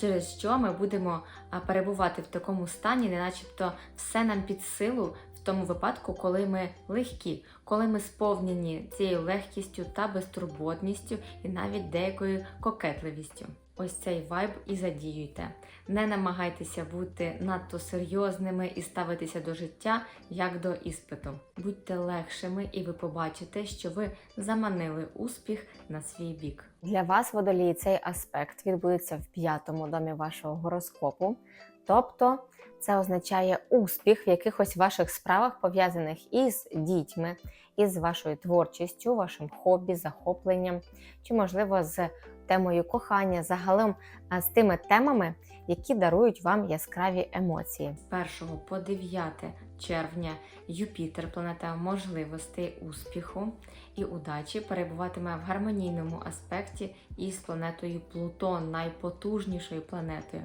через що ми будемо перебувати в такому стані, не начебто все нам під силу в тому випадку, коли ми легкі, коли ми сповнені цією легкістю та безтурботністю і навіть деякою кокетливістю. Ось цей вайб і задіюйте. Не намагайтеся бути надто серйозними і ставитися до життя як до іспиту. Будьте легшими, і ви побачите, що ви заманили успіх на свій бік. Для вас, водолії, цей аспект відбудеться в п'ятому домі вашого гороскопу. Тобто це означає успіх в якихось ваших справах, пов'язаних із дітьми, із вашою творчістю, вашим хобі, захопленням, чи, можливо, з темою кохання, загалом з тими темами, які дарують вам яскраві емоції. З 1 по 9 червня Юпітер, планета можливостей, успіху і удачі, перебуватиме в гармонійному аспекті із планетою Плутон, найпотужнішою планетою.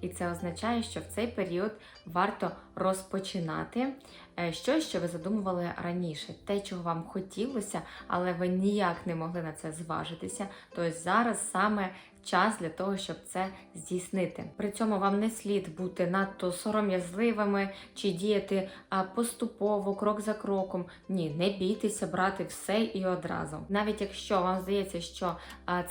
І це означає, що в цей період варто розпочинати е, щось, що ви задумували раніше, те, чого вам хотілося, але ви ніяк не могли на це зважитися. То зараз саме час для того, щоб це здійснити. При цьому вам не слід бути надто сором'язливими чи діяти поступово, крок за кроком. Ні, не бійтеся брати все і одразу. Навіть якщо вам здається, що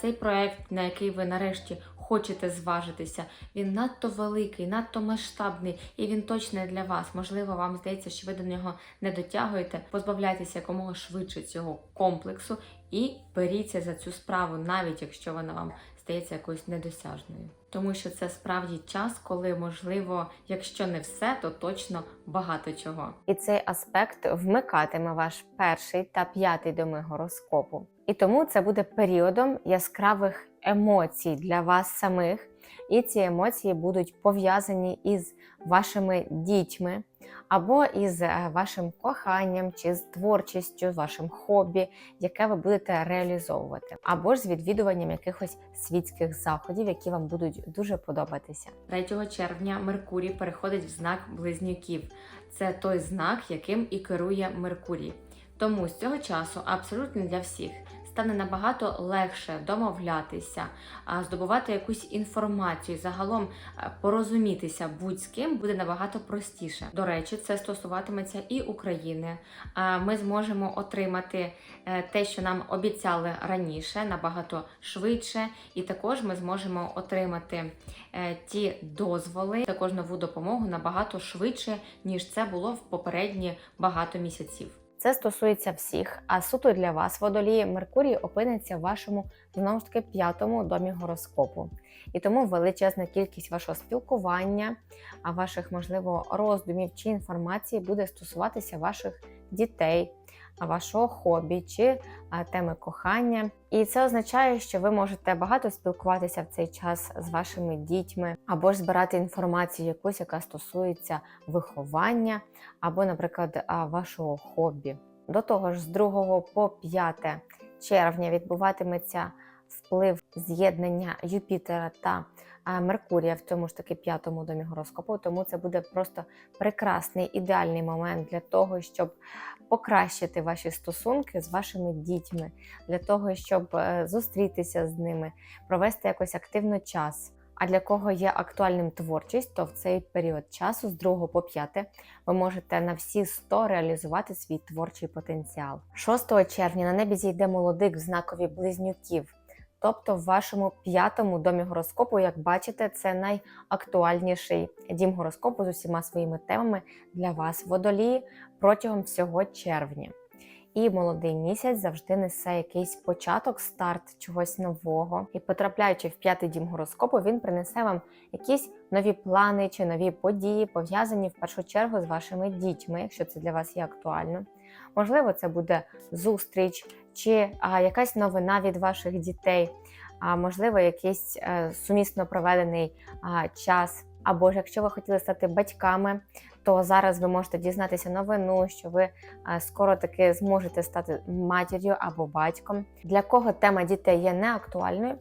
цей проект, на який ви нарешті хочете зважитися, він надто великий, надто масштабний, і він точно не для вас. Можливо, вам здається, що ви до нього не дотягуєте. Позбавляйтеся якомога швидше цього комплексу і беріться за цю справу, навіть якщо вона вам здається якоюсь недосяжною. Тому що це справді час, коли можливо, якщо не все, то точно багато чого. І цей аспект вмикатиме ваш перший та п'ятий доми гороскопу. І тому це буде періодом яскравих емоцій для вас самих. І ці емоції будуть пов'язані із вашими дітьми, або із е, вашим коханням, чи з творчістю, вашим хобі, яке ви будете реалізовувати, або ж з відвідуванням якихось світських заходів, які вам будуть дуже подобатися. 3 червня Меркурій переходить в знак близнюків. Це той знак, яким і керує Меркурій. Тому з цього часу абсолютно для всіх стане набагато легше домовлятися, здобувати якусь інформацію, загалом порозумітися будь з ким буде набагато простіше. До речі, це стосуватиметься і України. Ми зможемо отримати е, те, що нам обіцяли раніше, набагато швидше, і також ми зможемо отримати е, ті дозволи, також нову допомогу набагато швидше, ніж це було в попередні багато місяців. Це стосується всіх, а суто для вас водолії Меркурій опиниться в вашому знову ж таки п'ятому домі гороскопу. І тому величезна кількість вашого спілкування, а ваших, можливо, роздумів чи інформації буде стосуватися ваших дітей, вашого хобі чи теми кохання. І це означає, що ви можете багато спілкуватися в цей час з вашими дітьми, або ж збирати інформацію якусь, яка стосується виховання, або, наприклад, вашого хобі. До того ж, з 2 по 5 червня відбуватиметься вплив з'єднання Юпітера та Меркурія в цьому ж таки п'ятому домі гороскопу. Тому це буде просто прекрасний ідеальний момент для того, щоб покращити ваші стосунки з вашими дітьми, для того, щоб е, зустрітися з ними, провести якось активно час. А для кого є актуальним творчість, то в цей період часу, з 2 по 5, ви можете на всі 100 реалізувати свій творчий потенціал. 6 червня на небі зійде молодик в знакові близнюків. Тобто в вашому п'ятому домі гороскопу, як бачите, це найактуальніший дім гороскопу з усіма своїми темами для вас, водолії, протягом всього червня. І молодий місяць завжди несе якийсь початок, старт чогось нового. І потрапляючи в п'ятий дім гороскопу, він принесе вам якісь нові плани чи нові події, пов'язані в першу чергу з вашими дітьми, якщо це для вас є актуально. Можливо, це буде зустріч чи а, якась новина від ваших дітей, а можливо, якийсь е, сумісно проведений а, час. Або ж якщо ви хотіли стати батьками, то зараз ви можете дізнатися новину, що ви е, скоро таки зможете стати матір'ю або батьком. Для кого тема дітей є неактуальною,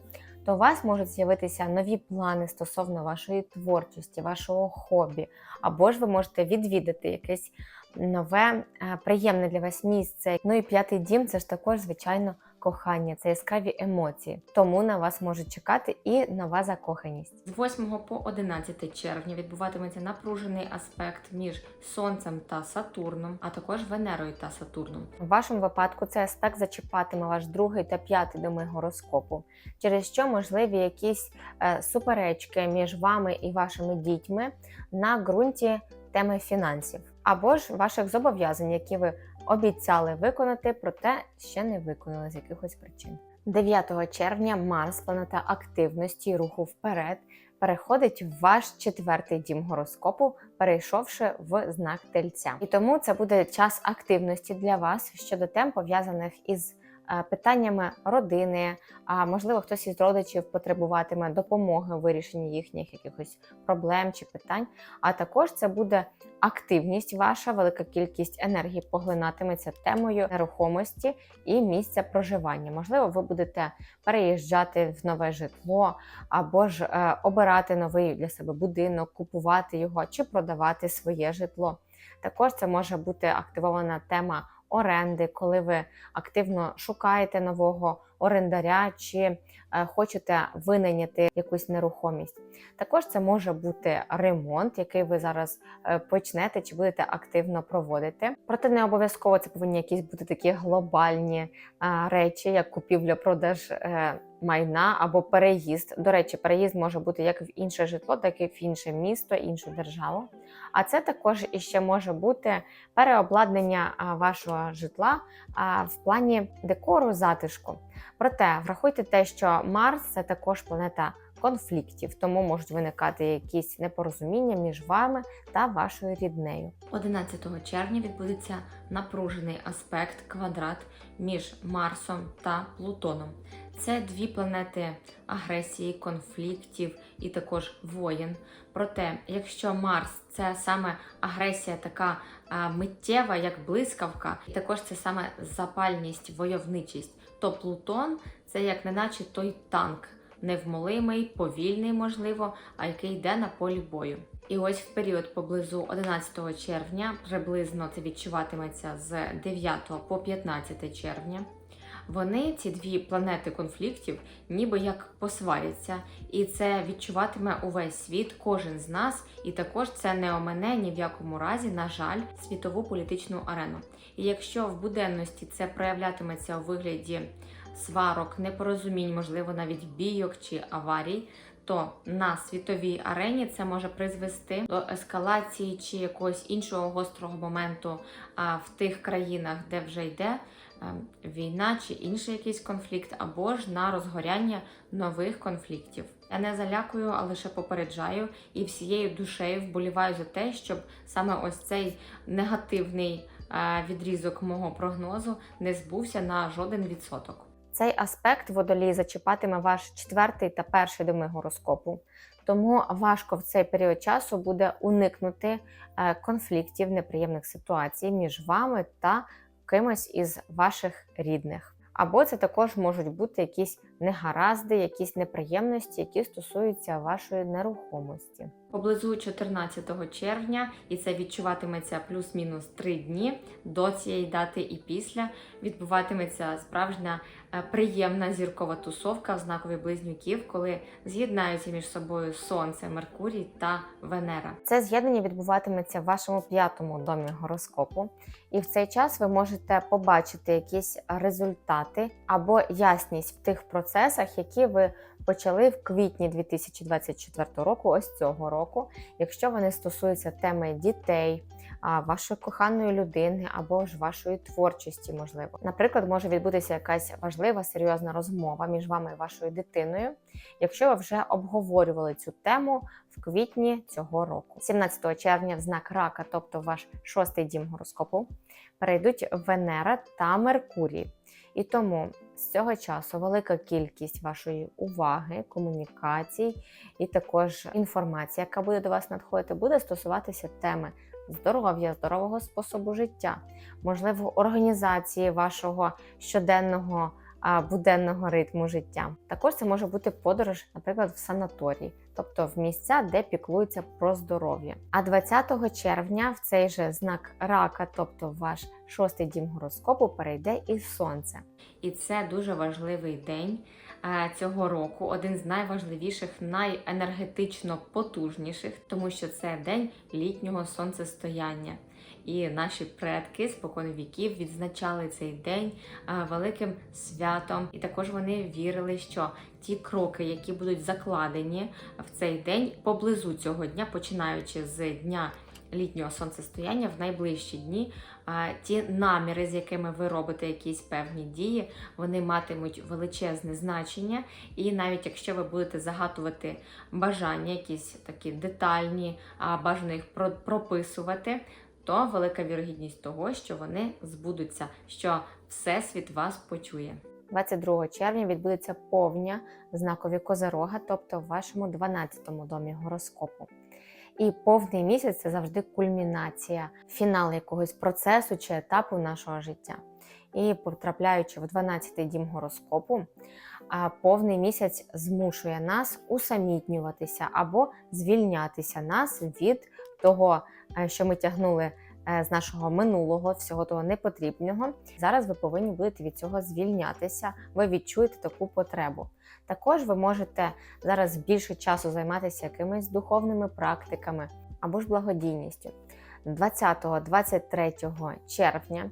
то у вас можуть з'явитися нові плани стосовно вашої творчості, вашого хобі, або ж ви можете відвідати якесь нове, е, приємне для вас місце. Ну і п'ятий дім це ж також, звичайно, кохання, це яскраві емоції. Тому на вас можуть чекати і нова закоханість. З 8 по 11 червня відбуватиметься напружений аспект між Сонцем та Сатурном, а також Венерою та Сатурном. В вашому випадку цей аспект зачіпатиме ваш другий та п'ятий доми гороскопу, через що можливі якісь е, суперечки між вами і вашими дітьми на ґрунті теми фінансів, або ж ваших зобов'язань, які ви обіцяли виконати, проте ще не виконали з якихось причин. 9 червня Марс, планета активності руху вперед, переходить в ваш четвертий дім гороскопу, перейшовши в знак тельця. І тому це буде час активності для вас щодо тем пов'язаних із питаннями родини. А можливо, хтось із родичів потребуватиме допомоги у вирішенні їхніх якихось проблем чи питань. А також це буде активність ваша, велика кількість енергії поглинатиметься темою нерухомості і місця проживання. Можливо, ви будете переїжджати в нове житло, або ж е, обирати новий для себе будинок, купувати його чи продавати своє житло. Також це може бути активована тема оренди, коли ви активно шукаєте нового орендаря чи е, хочете винайняти якусь нерухомість. Також це може бути ремонт, який ви зараз е, почнете чи будете активно проводити. Проте не обов'язково це повинні якісь бути такі глобальні е, речі, як купівля-продаж майна або переїзд. До речі, переїзд може бути як в інше житло, так і в інше місто, іншу державу. А це також іще може бути переобладнання вашого житла в плані декору затишку. Проте врахуйте те, що Марс це також планета конфліктів, тому можуть виникати якісь непорозуміння між вами та вашою ріднею. 11 червня відбудеться напружений аспект квадрат між Марсом та Плутоном. Це дві планети агресії, конфліктів і також воєн. Проте, якщо Марс це саме агресія така миттєва, як блискавка, і також це саме запальність, войовничість, то Плутон це як неначе той танк, невмолимий, повільний, можливо, а який йде на полі бою. І ось в період поблизу 11 червня, приблизно це відчуватиметься з 9 по 15 червня. Вони, ці дві планети конфліктів, ніби як посваряться, і це відчуватиме увесь світ, кожен з нас, і також це не омене ні в якому разі, на жаль, світову політичну арену. І якщо в буденності це проявлятиметься у вигляді сварок, непорозумінь, можливо, навіть бійок чи аварій, то на світовій арені це може призвести до ескалації чи якогось іншого гострого моменту в тих країнах, де вже йде війна чи інший якийсь конфлікт, або ж на розгоряння нових конфліктів. Я не залякую, а лише попереджаю і всією душею вболіваю за те, щоб саме ось цей негативний е, відрізок мого прогнозу не збувся на жоден відсоток. Цей аспект водолій зачіпатиме ваш четвертий та перший доми гороскопу. Тому важко в цей період часу буде уникнути е, конфліктів, неприємних ситуацій між вами та кимось із ваших рідних. Або це також можуть бути якісь негаразди, якісь неприємності, які стосуються вашої нерухомості. Поблизу 14 червня, і це відчуватиметься плюс-мінус 3 дні до цієї дати і після відбуватиметься справжня е, приємна зіркова тусовка в знакові близнюків, коли з'єднаються між собою Сонце, Меркурій та Венера. Це з'єднання відбуватиметься в вашому п'ятому домі гороскопу, і в цей час ви можете побачити якісь результати або ясність в тих процесах, які ви почали в квітні 2024 року, ось цього року, якщо вони стосуються теми дітей. Вашої коханої людини або ж вашої творчості, можливо, наприклад, може відбутися якась важлива серйозна розмова між вами і вашою дитиною, якщо ви вже обговорювали цю тему в квітні цього року. 17 червня в знак рака, тобто ваш шостий дім гороскопу, перейдуть Венера та Меркурій. І тому з цього часу велика кількість вашої уваги, комунікацій і також інформації, яка буде до вас надходити, буде стосуватися теми здоров'я, здорового способу життя, можливо, організації вашого щоденного буденного ритму життя. Також це може бути подорож, наприклад, в санаторій, тобто в місця, де піклуються про здоров'я. А 20 червня в цей же знак рака, тобто ваш шостий дім гороскопу, перейде і сонце. І це дуже важливий день е, цього року, один з найважливіших, найенергетично потужніших, тому що це день літнього сонцестояння. І наші предки спокон віків відзначали цей день великим святом, і також вони вірили, що ті кроки, які будуть закладені в цей день поблизу цього дня, починаючи з дня літнього сонцестояння в найближчі дні, ті наміри, з якими ви робите якісь певні дії, вони матимуть величезне значення. І навіть якщо ви будете загадувати бажання, якісь такі детальні, бажано їх про- прописувати, то велика вірогідність того, що вони збудуться, що Всесвіт вас почує. 22 червня відбудеться повня знакові Козирога, тобто в вашому 12-му домі гороскопу. І повний місяць це завжди кульмінація, фінал якогось процесу чи етапу нашого життя. І потрапляючи в 12-й дім гороскопу, повний місяць змушує нас усамітнюватися або звільнятися нас від того, е, що ми тягнули е, з нашого минулого, всього того непотрібного. Зараз ви повинні будете від цього звільнятися. Ви відчуєте таку потребу. Також ви можете зараз більше часу займатися якимись духовними практиками або ж благодійністю. 20-23 червня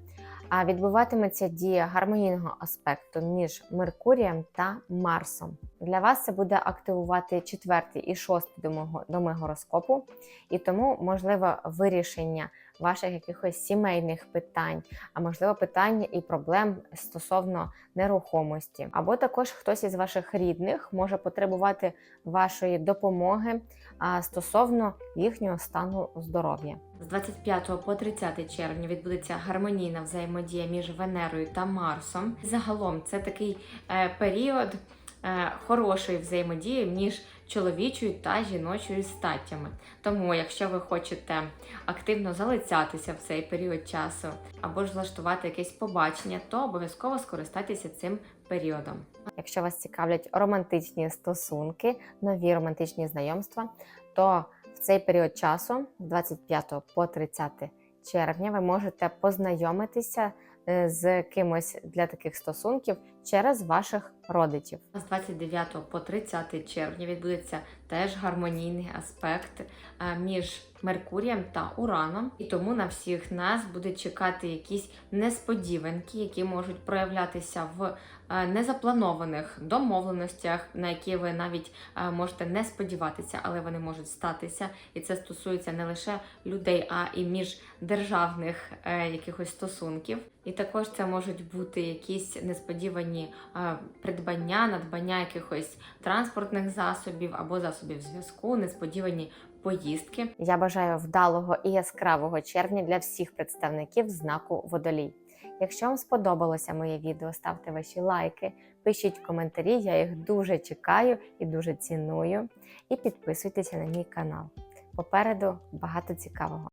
а, відбуватиметься дія гармонійного аспекту між Меркурієм та Марсом. Для вас це буде активувати четвертий і шостий доми го- доми гороскопу, і тому можливо вирішення ваших якихось сімейних питань, а можливо питань і проблем стосовно нерухомості. Або також хтось із ваших рідних може потребувати вашої допомоги стосовно їхнього стану здоров'я. З 25 по 30 червня відбудеться гармонійна взаємодія між Венерою та Марсом. Загалом це такий е, період е, хорошої взаємодії між чоловічою та жіночою статтями. Тому, якщо ви хочете активно залицятися в цей період часу або ж влаштувати якесь побачення, то обов'язково скористайтеся цим періодом. Якщо вас цікавлять романтичні стосунки, нові романтичні знайомства, то в цей період часу, з 25 по 30 червня, ви можете познайомитися е, з кимось для таких стосунків через ваших родичів. З 29 по 30 червня відбудеться теж гармонійний аспект е, між Меркурієм та Ураном, і тому на всіх нас буде чекати якісь несподіванки, які можуть проявлятися в е, незапланованих домовленостях, на які ви навіть е, можете не сподіватися, але вони можуть статися. І це стосується не лише людей, а і міждержавних якихось стосунків. І також це можуть бути якісь несподівані е, придбання, надбання якихось транспортних засобів або засобів зв'язку, несподівані поїздки. Я бажаю вдалого і яскравого червня для всіх представників знаку водолій. Якщо вам сподобалося моє відео, ставте ваші лайки, пишіть коментарі, я їх дуже чекаю і дуже ціную. І підписуйтеся на мій канал. Попереду багато цікавого.